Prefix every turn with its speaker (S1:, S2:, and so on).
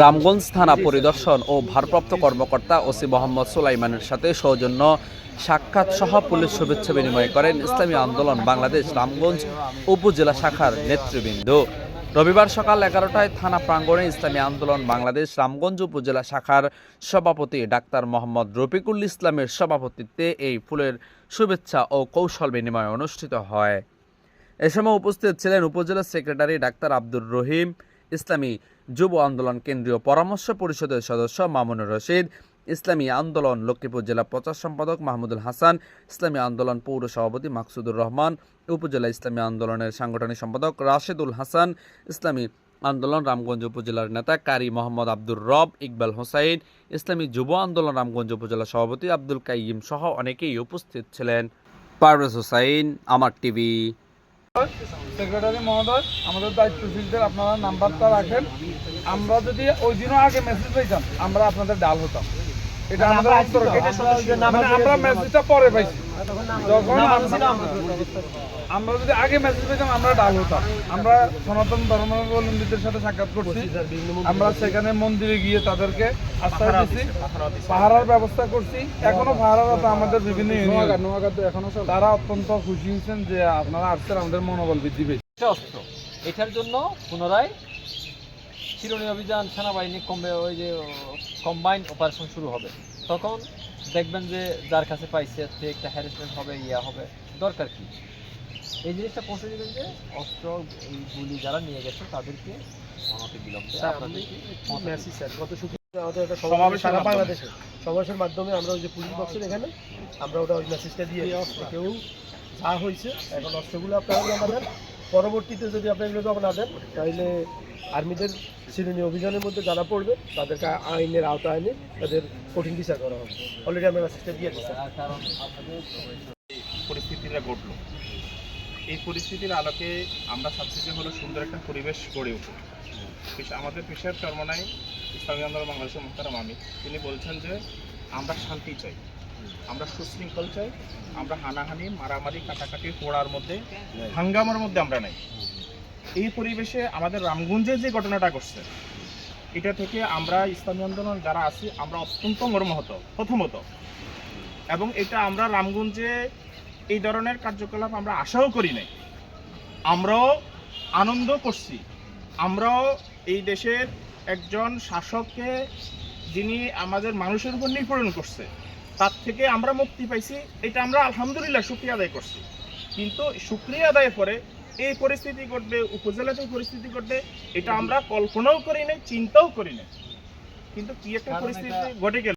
S1: রামগঞ্জ থানা পরিদর্শন ও ভারপ্রাপ্ত কর্মকর্তা ওসি মোহাম্মদ সুলাইমানের সাথে সৌজন্য সাক্ষাৎ সহ পুলিশ শুভেচ্ছা বিনিময় করেন ইসলামী আন্দোলন বাংলাদেশ রামগঞ্জ উপজেলা শাখার নেতৃবৃন্দ। রবিবার সকাল এগারোটায় থানা প্রাঙ্গণে ইসলামী আন্দোলন বাংলাদেশ রামগঞ্জ উপজেলা শাখার সভাপতি ডাক্তার মোহাম্মদ রফিকুল ইসলামের সভাপতিত্বে এই ফুলের শুভেচ্ছা ও কৌশল বিনিময় অনুষ্ঠিত হয়। এ সময় উপস্থিত ছিলেন উপজেলা সেক্রেটারি ডাক্তার আব্দুর রহিম, ইসলামী যুব আন্দোলন কেন্দ্রীয় পরামর্শ পরিষদের সদস্য মামুনুর রশিদ, ইসলামী আন্দোলন লক্ষ্মীপুর জেলা প্রচার সম্পাদক মাহমুদুল হাসান, ইসলামী আন্দোলন পৌর সভাপতি মাকসুদুর রহমান, উপজেলা ইসলামী আন্দোলনের সাংগঠনিক সম্পাদক রাশেদুল হাসান, ইসলামী আন্দোলন রামগঞ্জ উপজেলার নেতা কারি মোহাম্মদ আব্দুর রব, ইকবাল হোসাইন, ইসলামী যুব আন্দোলন রামগঞ্জ উপজেলা সভাপতি আব্দুল কাইয়িম সহ অনেকেই উপস্থিত ছিলেন। পারভেজ হোসাইন, আমার টিভি।
S2: সেক্রেটারি মহোদয়, আমাদের দায়িত্বশীলদের আপনারা নাম্বারটা রাখেন। আমরা যদি ওই দিনও আগে মেসেজ পেতাম আমরা আপনাদের ডাল হতাম। এটা আমাদের মানে আমরা মেসেজটা পরে পাইছি। যখন আমরা যদি আগে মেসেজ পেতাম আমরা ডাল হতাম। আমরা সনাতন ধর্মাবলম্বীদের সাথে সাক্ষাৎ করছি। আমরা সেখানে মন্দিরে গিয়ে তাদেরকে আশ্বাস দিচ্ছি পাহারার ব্যবস্থা করছি। এখনও পাহারারত আমাদের বিভিন্ন এখনও তারা অত্যন্ত খুশি হয়েছেন যে আপনারা আসছেন আমাদের মনোবল বৃদ্ধি পেয়েছে।
S3: এটার জন্য পুনরায় চিরুনি অভিযান সেনাবাহিনী কমবে ওই যে কম্বাইন্ড অপারেশন শুরু হবে। তখন দেখবেন যে যার কাছে পাইছে সে একটা হ্যারাসমেন্ট হবে ইয়া হবে দরকার কি? এই জিনিসটা পৌঁছে দেবেন যে অস্ত্র এই গুলি যারা নিয়ে গেছে তাদেরকে অনতি বিলম্বে
S4: আমাদের সারা বাংলাদেশে। সমাবেশের মাধ্যমে আমরা ওই যে পুলিশ বক্সের এখানে আমরা ওটা ওই মেসেজটা দিয়ে কেউ যা হয়েছে এখন অস্ত্রগুলো আপনারা জমা দেন পরবর্তীতে যদি আপনারা এগুলো জমা না দেন, তাহলে আর্মিদের শ্রেণি অভিযানের মধ্যে যারা পড়বে, তাদেরকে আইনের আওতায় এনে তাদের কঠিন বিচার করা হবে। অলরেডি আমরা মেসেজটা দিয়ে দিচ্ছি
S5: পরিস্থিতিটা ঘটলো। এই পরিস্থিতির আলোকে আমরা চাচ্ছি হলো সুন্দর একটা পরিবেশ গড়ে উঠুক। আমাদের পেশার চর্মনাই ইসলামী আন্দোলন বাংলাদেশের মুখতারাম আমি তিনি বলছেন যে, আমরা শান্তি চাই। আমরা সুশৃঙ্খল চাই, আমরা হানাহানি, মারামারি, কাটাকাটি পোড়ার মধ্যে, হাঙ্গামার মধ্যে আমরা নাই। এই পরিবেশে আমাদের রামগঞ্জে যে ঘটনাটা ঘটছে, এটা থেকে আমরা ইসলামী আন্দোলন যারা আছি, আমরা অত্যন্ত মর্মাহত, প্রথমত। এবং এটা আমরা রামগঞ্জে এই ধরনের কার্যকলাপ আমরা আশাও করি নাই। আমরাও আনন্দ করছি। আমরাও এই দেশের একজন শাসককে যিনি আমাদের মানুষের উপর নিপীড়ন করছে তার থেকে আমরা মুক্তি পাইছি এটা আমরা আলহামদুলিল্লাহ শুক্রিয়া আদায় করছি। কিন্তু শুক্রিয়া আদায় পরে এই পরিস্থিতি ঘটবে উপজেলাতে পরিস্থিতি ঘটবে এটা আমরা কল্পনাও করি নাই চিন্তাও করি নাই। কিন্তু কি একটা পরিস্থিতি ঘটে গেল।